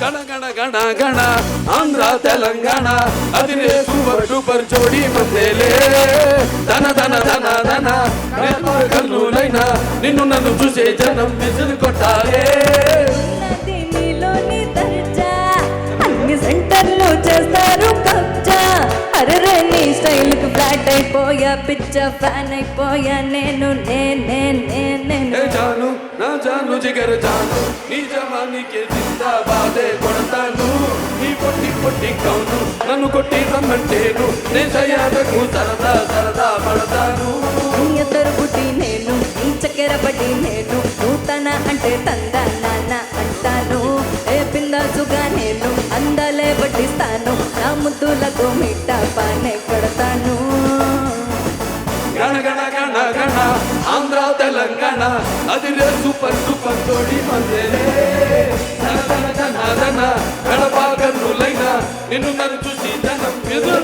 గణ గణ గణ గణ ఆంధ్ర తెలంగాణ అది రే super super జోడి మందేలే ధన ధన ధన ధన కన్నులైనా నిన్ను నన్ను చూసే జనం విసులు కొట్టాలే. ఉన్నది నీలోని సెంటర్లు చేస్తారు పిచ్చ ఫ్యాన్ అయిపోయా నేను నేనే నేను జాను నా జాను జిగర్ జాను నీ జవానికి జిందాబాదే కొడతాను. నీ పొట్టి పొట్టి కౌను నన్ను కొట్టి రమ్మంటేను. నే సయాదకు సరదా సరదా పడతాను. నీ ఎద్దరు బుట్టి నేను నీ చక్కెర బట్టి నేను నూతన అంటే తందా నాన్న అంటాను. ఏ పిందాసుగా నేను అందలే వడ్డిస్తాను. నా ముద్దులతో మిట్ట పానే కొడతాను. తెలంగాణ. అది రే సూపర్ సూపర్ జోడి మందేలే. ధన కన్నులైనా నిన్ను నన్ను చూసి జనం ఎదురు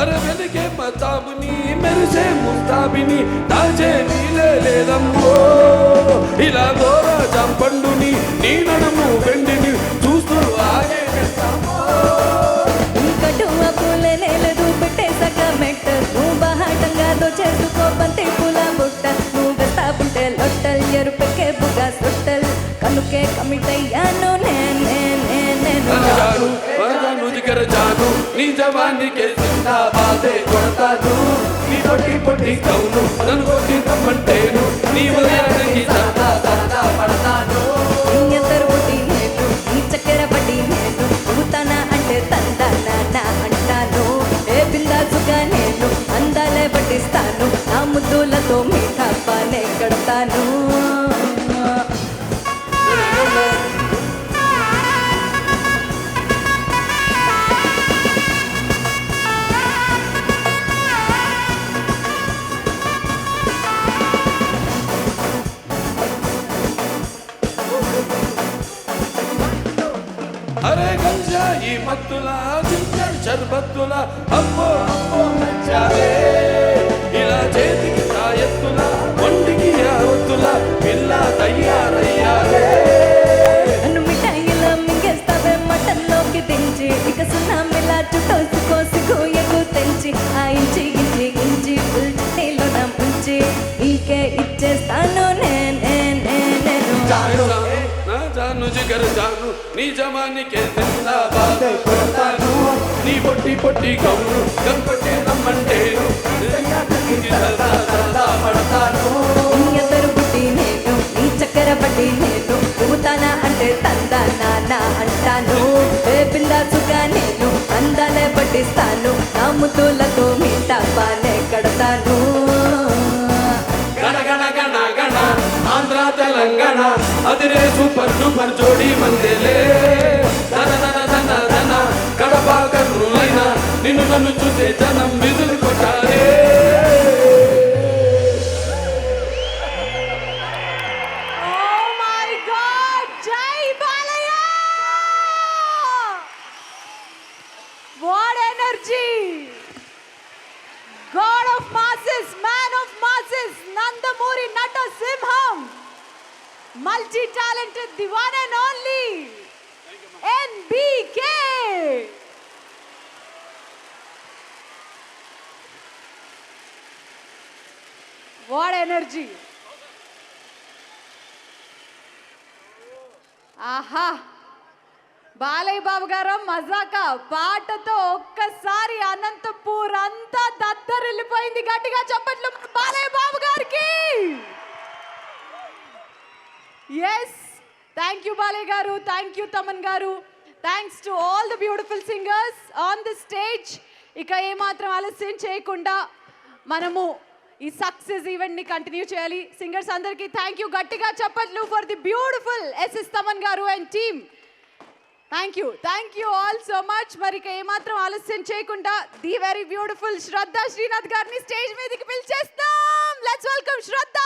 అరే వెలిగే మతాబుని మెరిసే ముస్తాబిని దాచే నీలే లేదమ్మో. ఇలా దోరా చంపండుని నీ నడుము వెండి జాను నీ జవానికి జిందాబాదే కొడతాను. నీ పొట్టి పొట్టి కౌను నన్ను కొట్టి రమ్మంటేను. నీ ఉదయానికి సరదా సరదా పడతాను. నీ బుట్టి నేను నీ చక్కెర బట్టి నేను అంటే అంటాను. ఏ బిందాసుగా నేను అందాలే పట్టిస్తాను. నా ముద్దులతో మీ తప్పనే కడతాను. అరే గంజాయి మత్తుల జింజర్ షర్బత్తుల. అమ్మో అమ్మో నచ్చాలే ఇలా చేతికి తాయెత్తుల ఒంటికి యావత్తుల. పిల్ల తయ్యారయ్యాలే నన్ను మిఠాయిలా మింగేస్తావే మటన్లోకి దించి. ఇక సున్నామిలా చుట్టోసుకో సిగోయకు తెంచి. ఆయించి నా జాను నిజమానికే జాను నీ జమానికి కొడతాను. నీ పొట్టి పొట్టి గౌను గంపట్టి రమ్మంటేను. పడతాను నీ ఎద్దరు బుట్టి నేను నీ చక్కెర బట్టి నేను ఊతానా అంటే తందా నాన్న అంటాను. ఏ బిందాసుగా నేను అందాలే పట్టిస్తాను. నా ముద్దులతో మీ తప్పానే కడతాను. ఆంధ్ర తెలంగాణ అదిరే సూపర్ సూపర్ జోడి మందేలే ధన ధన ధన ధన కడప కర్నూలైన నిన్ను నన్ను చూసే జనం విధులు కొట్టాలే Oh my God! Jai Balaya! What energy! God of masses, man of masses, Nandamuri Nata Simham, Multi talented the one and only NBK వాడ్ ఎనర్జీ ఆహా బాలయ్య బాబు గారు మజాక. పాటతో ఒక్కసారి అనంతపూర్ అంతా దద్దరిల్లిపోయింది. గట్టిగా చెప్పట్లు బాలయ్య బాబు గారికి. ఎస్ థ్యాంక్ యూ బాలే గారు థ్యాంక్ యూ తమన్ గారు thanks to all the beautiful singers on the stage ఇక ఏమాత్రం ఆలస్యం చేయకుండా మనము ఈ సక్సెస్ ఈవెంట్ని కంటిన్యూ చేయాలి. సింగర్స్ అందరికీ థ్యాంక్ యూ గట్టిగా చెప్పట్లు for the beautiful SS Thaman గారు and team thank you thank you all so much మరి ఇక ఏమాత్రం ఆలస్యం చేయకుండా the very beautiful Shraddha Srinath గారిని స్టేజ్ మీదకి పిలిచేస్తాం. Let's welcome Shraddha